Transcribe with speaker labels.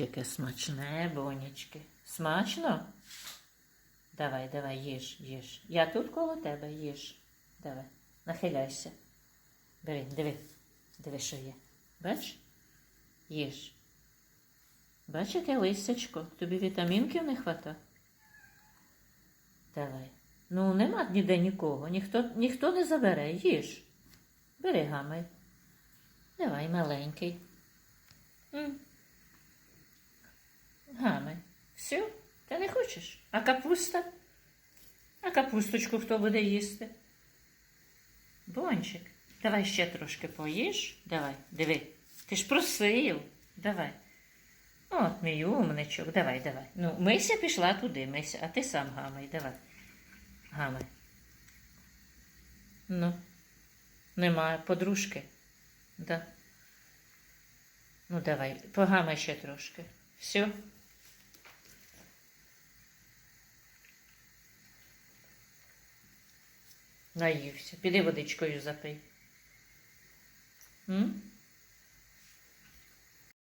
Speaker 1: Яке смачне, бонячки. Смачно? Давай, давай, їж, їж. Я тут коло тебе, їж. Давай, нахиляйся. Бери, диви, диви, що є. Бач? Їж. Бач, яке листячко. Тобі вітамінків не хвата. Давай. Ну, нема ніде нікого. Ніхто, ніхто не забере. Їж. Бери гамай. Давай, маленький. М. Все? Ти не хочеш? А капуста? А капусточку хто буде їсти? Бончик, давай ще трошки поїж. Давай, диви. Ти ж просив. Давай. От, мій умничок, давай, давай. Ну, Мися пішла туди, Мися, а ти сам гамай, давай. Гамай. Ну, немає подружки. Да. Ну, давай, погамай ще трошки. Все. Наївся. Піди водичкою запий. М?